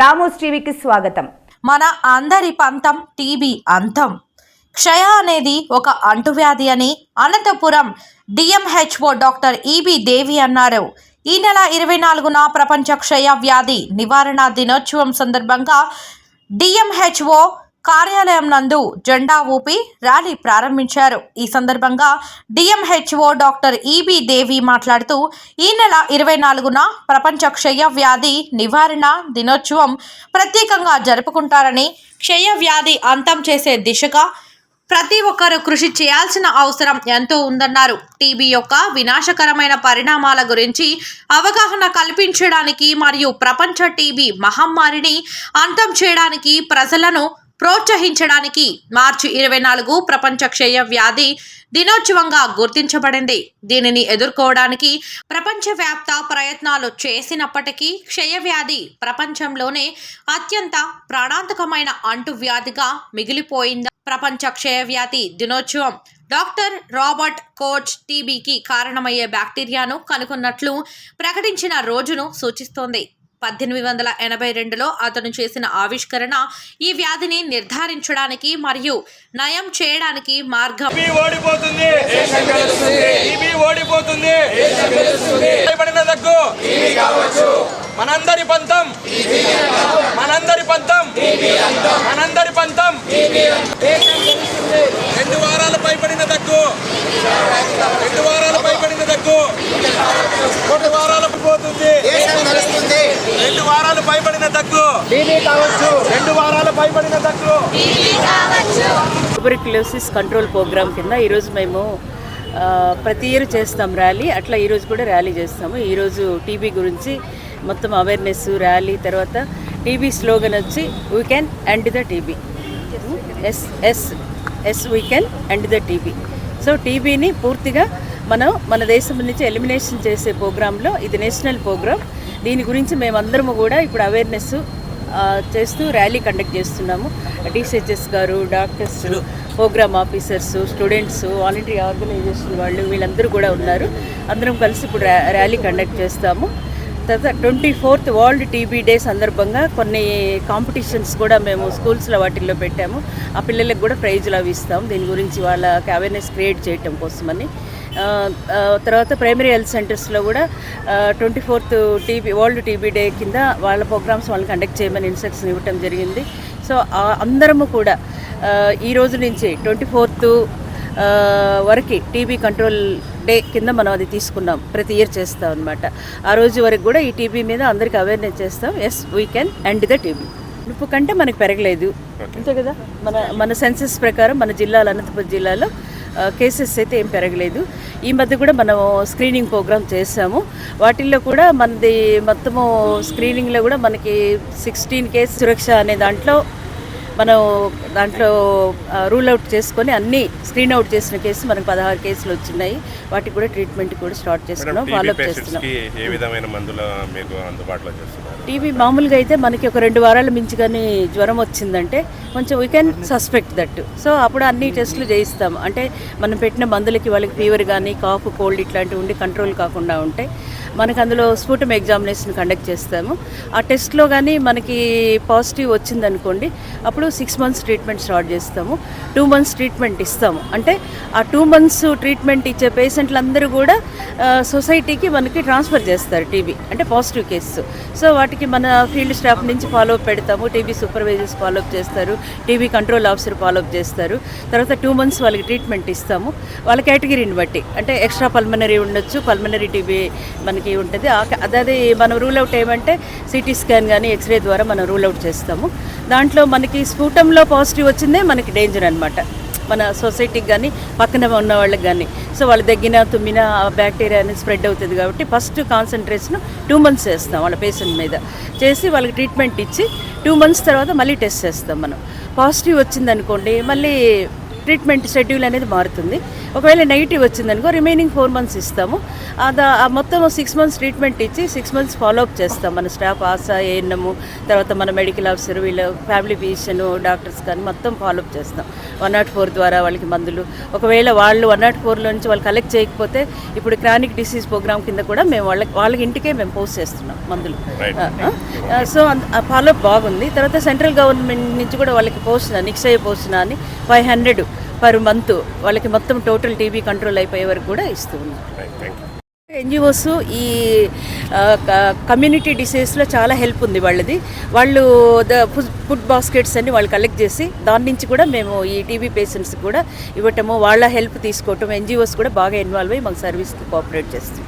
Ramos టీవీకి స్వాగతం. మన అందరి పంతం టీబీ అంతం. క్షయ అనేది ఒక అంటువ్యాధి అని Anantapuram DMHO doctor EB Devi అన్నారు. ఈ నెల ఇరవై నాలుగున ప్రపంచ క్షయ వ్యాధి నివారణ దినోత్సవం సందర్భంగా డిఎంహెచ్ఓ కార్యాలయం నందు జెండా ఊపి ర్యాలీ ప్రారంభించారు. ఈ సందర్భంగా డిఎంహెచ్ఓ డాక్టర్ ఈబి దేవి మాట్లాడుతూ ఈ నెల ఇరవై నాలుగున ప్రపంచ క్షయ వ్యాధి నివారణ దినోత్సవం ప్రత్యేకంగా జరుపుకుంటారని క్షయ వ్యాధి అంతం చేసే దిశగా ప్రతి ఒక్కరూ కృషి చేయాల్సిన అవసరం ఎంతో ఉందన్నారు. టీబీ యొక్క వినాశకరమైన పరిణామాల గురించి అవగాహన కల్పించడానికి మరియు ప్రపంచ టీబీ మహమ్మారిని అంతం చేయడానికి ప్రజలను ప్రోత్సహించడానికి మార్చి ఇరవై నాలుగు ప్రపంచ క్షయ వ్యాధి దినోత్సవంగా గుర్తించబడింది. దీనిని ఎదుర్కోవడానికి ప్రపంచవ్యాప్త ప్రయత్నాలు చేసినప్పటికీ క్షయవ్యాధి ప్రపంచంలోనే అత్యంత ప్రాణాంతకమైన అంటువ్యాధిగా మిగిలిపోయింది. ప్రపంచ క్షయవ్యాధి దినోత్సవం డాక్టర్ రాబర్ట్ కోచ్ టీబీకి కారణమయ్యే బ్యాక్టీరియాను కనుగొన్నట్లు ప్రకటించిన రోజును సూచిస్తోంది. పద్దెనిమిది వందల ఎనభై రెండులో అతను చేసిన ఆవిష్కరణ ఈ వ్యాధిని నిర్ధారించడానికి మరియు నయం చేయడానికి మార్గం. ఓడిపోతుంది. ఓడిపోతుంది. దగ్గు మనందరి పంతం. మనందరి పంతం. మనందరి పంతం. రెండు వారాలు భయపడిన దగ్గు రెండు వారాలు భయపడిన దగ్గు రెండు వారాలు వారాలు భయపడిన దగ్గు. రెండు వారాలు భయపడిన దగ్గు. ట్యూబర్క్యులోసిస్ కంట్రోల్ ప్రోగ్రామ్ కింద ఈరోజు మేము ప్రతి ఇయర్ చేస్తాం ర్యాలీ. అట్లా ఈరోజు కూడా ర్యాలీ చేస్తాము. ఈరోజు టీబీ గురించి మొత్తం అవేర్నెస్ ర్యాలీ తర్వాత టీబీ స్లోగన్ వచ్చి we can end the TB yes yes yes we can end the TB so టీబీని పూర్తిగా మనం మన దేశం నుంచి ఎలిమినేషన్ చేసే ప్రోగ్రాంలో ఇది నేషనల్ ప్రోగ్రామ్. దీని గురించి మేమందరము కూడా ఇప్పుడు అవేర్నెస్ చేస్తూ ర్యాలీ కండక్ట్ చేస్తున్నాము. డిసిహెచ్ఎస్ గారు doctors programme officers students voluntary organisation వాళ్ళు వీళ్ళందరూ కూడా ఉన్నారు. అందరం కలిసి ఇప్పుడు ర్యా ర్యాలీ కండక్ట్ చేస్తాము. తర్వాత twenty fourth world TB day సందర్భంగా కొన్ని కాంపిటీషన్స్ కూడా మేము స్కూల్స్లో వాటిల్లో పెట్టాము. ఆ పిల్లలకు కూడా ప్రైజులు అవి ఇస్తాం దీని గురించి వాళ్ళకి అవేర్నెస్ క్రియేట్ చేయటం కోసమని. తర్వాత ప్రైమరీ హెల్త్ సెంటర్స్లో కూడా twenty fourth TB world TB day కింద వాళ్ళ ప్రోగ్రామ్స్ వాళ్ళని కండక్ట్ చేయమని ఇన్స్ట్రక్షన్ ఇవ్వటం జరిగింది. సో అందరము కూడా ఈ రోజు నుంచి ట్వంటీ ఫోర్త్ వరకు టీబీ కంట్రోల్ డే కింద మనం అది తీసుకున్నాం. ప్రతి ఇయర్ చేస్తాం అనమాట ఆ రోజు వరకు కూడా ఈ టీబీ మీద అందరికి అవేర్నెస్ చేస్తాం. Yes we can end the TB. ముప్పు కంటే మనకి పెరగలేదు. అంతే కదా? మన మన సెన్సెస్ ప్రకారం మన జిల్లాలో అనంతపురం జిల్లాలో కేసెస్ అయితే ఏం పెరగలేదు. ఈ మధ్య కూడా మనం స్క్రీనింగ్ ప్రోగ్రామ్ చేసాము. వాటిల్లో కూడా మనది మొత్తము స్క్రీనింగ్లో కూడా మనకి సిక్స్టీన్ కేస్ సురక్ష అనే దాంట్లో మనం దాంట్లో రూల్ అవుట్ చేసుకొని అన్ని స్క్రీన్ అవుట్ చేసిన కేసు మనకు పదహారు కేసులు వచ్చినాయి. వాటికి కూడా ట్రీట్మెంట్ కూడా స్టార్ట్ చేస్తున్నాం టీబీ ఫాలో అప్ చేస్తున్నాం. కి ఏ విధమైన మందులు మీకు అందుబాటులో చేస్తున్నారు? టీబీ మామూలుగా అయితే మనకి ఒక రెండు వారాల మించి కానీ జ్వరం వచ్చిందంటే కొంచెం we can suspect that so అప్పుడు అన్ని టెస్టులు చేయిస్తాం. అంటే మనం పెట్టిన మందులకి వాళ్ళకి ఫీవర్ కానీ కాఫ్ కోల్డ్ ఇట్లాంటివి ఉండి కంట్రోల్ కాకుండా ఉంటే మనకు అందులో స్ఫూటం ఎగ్జామినేషన్ కండక్ట్ చేస్తాము. ఆ టెస్ట్లో కానీ మనకి పాజిటివ్ వచ్చిందనుకోండి అప్పుడు సిక్స్ మంత్స్ ట్రీట్మెంట్ స్టార్ట్ చేస్తాము. టూ మంత్స్ ట్రీట్మెంట్ ఇస్తాము. అంటే ఆ టూ మంత్స్ ట్రీట్మెంట్ ఇచ్చే పేషెంట్లందరూ కూడా సొసైటీకి మనకి ట్రాన్స్ఫర్ చేస్తారు టీబీ అంటే పాజిటివ్ కేసు. సో వాటికి మన ఫీల్డ్ స్టాఫ్ నుంచి ఫాలోఅప్ పెడతాము. టీబీ సూపర్వైజర్స్ ఫాలో అప్ చేస్తారు. TB control officer follow up చేస్తారు. తర్వాత టూ మంత్స్ వాళ్ళకి ట్రీట్మెంట్ ఇస్తాము. వాళ్ళ కేటగిరీని బట్టి అంటే ఎక్స్ట్రా పల్మనరీ ఉండొచ్చు. పల్మనరీ టీబీ మనకి ఉంటుంది? ఆ- అదే మనం రూల్ అవుట్ ఏమంటే సిటీ స్కాన్ కానీ ఎక్స్రే ద్వారా మనం రూల్ అవుట్ చేస్తాము. దాంట్లో మనకి స్ఫూటంలో పాజిటివ్ వచ్చిందే మనకి డేంజర్ అనమాట మన సొసైటీకి కానీ పక్కన ఉన్న వాళ్ళకి కానీ సో వాళ్ళు దగ్గిన తుమ్మిన బ్యాక్టీరియా అనేది స్ప్రెడ్ అవుతుంది కాబట్టి ఫస్ట్ కాన్సన్ట్రేషన్ టూ మంత్స్ చేస్తాం వాళ్ళ పేషెంట్ మీద. చేసి వాళ్ళకి ట్రీట్మెంట్ ఇచ్చి టూ మంత్స్ తర్వాత మళ్ళీ టెస్ట్ చేస్తాం మనం. పాజిటివ్ వచ్చిందనుకోండి మళ్ళీ ట్రీట్మెంట్ షెడ్యూల్ అనేది మారుతుంది. ఒకవేళ నెగిటివ్ వచ్చిందనుకో రిమైనింగ్ ఫోర్ మంత్స్ ఇస్తాము. అది ఆ మొత్తం సిక్స్ మంత్స్ ట్రీట్మెంట్ ఇచ్చి సిక్స్ మంత్స్ ఫాలో అప్ చేస్తాం మన స్టాఫ్ ఆశా ఏఎన్ఎము తర్వాత మన మెడికల్ ఆఫీసర్ వీళ్ళ ఫ్యామిలీ ఫిజిషియన్ డాక్టర్స్ కానీ మొత్తం ఫాలో అప్ చేస్తాం. వన్ నాట్ ఫోర్ ద్వారా వాళ్ళకి మందులు. ఒకవేళ వాళ్ళు వన్ నాట్ ఫోర్లో నుంచి వాళ్ళు కలెక్ట్ చేయకపోతే ఇప్పుడు క్రానిక్ డిసీజ్ ప్రోగ్రామ్ కింద కూడా మేము వాళ్ళకి వాళ్ళకి ఇంటికే మేము పోస్ట్ చేస్తున్నాం మందులు. సో ఫాలో బాగుంది. తర్వాత సెంట్రల్ గవర్నమెంట్ నుంచి కూడా వాళ్ళకి పోసిన నిక్షయ పోసిన అని ఫైవ్ హండ్రెడ్. పర్ మంత్ వాళ్ళకి మొత్తం టోటల్ టీబీ కంట్రోల్ అయిపోయే వరకు కూడా ఇస్తూ ఉన్నాం ఎన్జిఓస్ ఈ కమ్యూనిటీ డిసీజ్లో చాలా హెల్ప్ ఉంది వాళ్ళది. వాళ్ళు ద ఫుడ్ బాస్కెట్స్ అన్ని వాళ్ళు కలెక్ట్ చేసి దాని నుంచి కూడా మేము ఈ టీబీ పేషెంట్స్ కూడా ఇవ్వటము వాళ్ళ హెల్ప్ తీసుకోవటం ఎన్జిఓస్ కూడా బాగా ఇన్వాల్వ్ అయ్యి మాకు సర్వీస్కి కోఆపరేట్ చేస్తాం